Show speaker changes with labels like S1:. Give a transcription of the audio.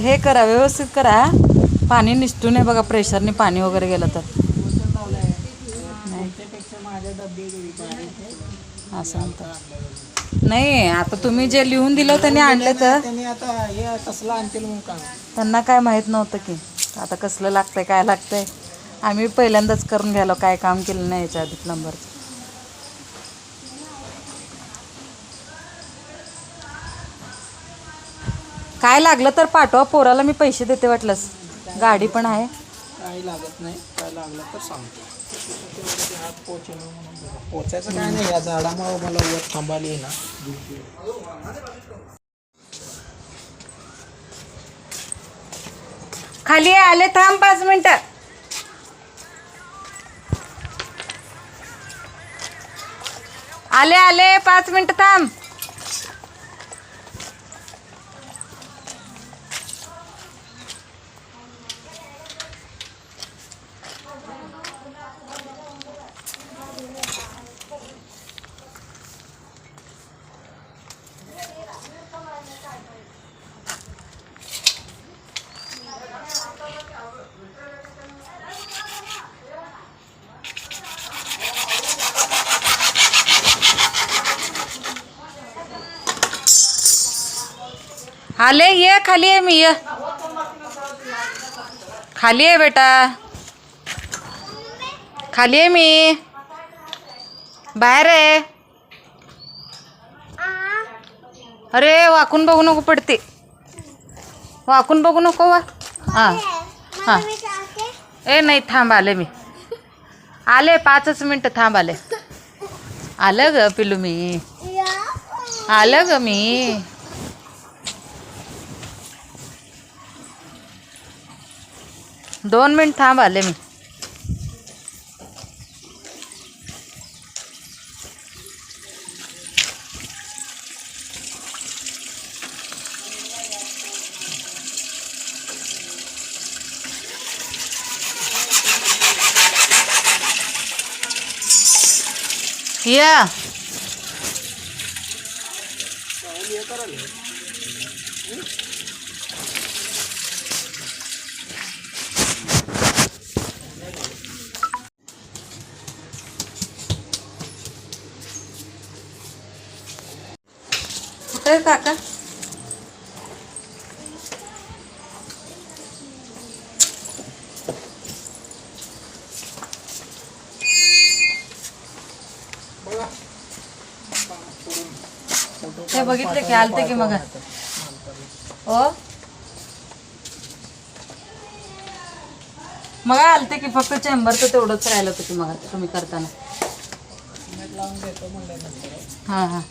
S1: हे करा व्यवस्थित करा पाणी निसटू नये बघा प्रेशरने पाणी वगैरे गेलं तर. असं म्हणतात. नाही आता तुम्ही जे लिहून दिलं त्यांनी आणलं तर.
S2: त्यांना
S1: काय माहीत नव्हतं की आता कसलं लागतंय काय लागतंय. आम्ही पहिल्यांदाच करून घ्यालो काय काम केलं नाही याच्या आधी प्लंबरचं काय लागलं तर पाठवा पोराला मी पैसे देते वाटलंस. गाडी पण आहे.
S2: काही लागत नाही काय लागलं तर सांगतो. ते हात पोचेल म्हणून बघा. पोचायचं काय नाही या झाडामुळे मला वर थांबाली ना
S1: खाली आले थांब पाच मिनिटं. आले आले पाच मिनिटं थांब. आले ये खाली आहे मी ये. खाली आहे बेटा. खाली आहे मी. बाहेर आहे. अरे वाकून बघू नको पडते. वाकून बघू नको वा. हां हां. ए नाही थांब आले मी. आले पाचच मिनटं थांब आले. आलं ग पिलू मी. आलं ग मी. दोन मिनट थांब आले मी. या. आहे काका ते बघितले की आलते की मग हो मग आलते की फक्त चेंबरचं तेवढंच राहिलं होतं की मग तुम्ही करताना हां हां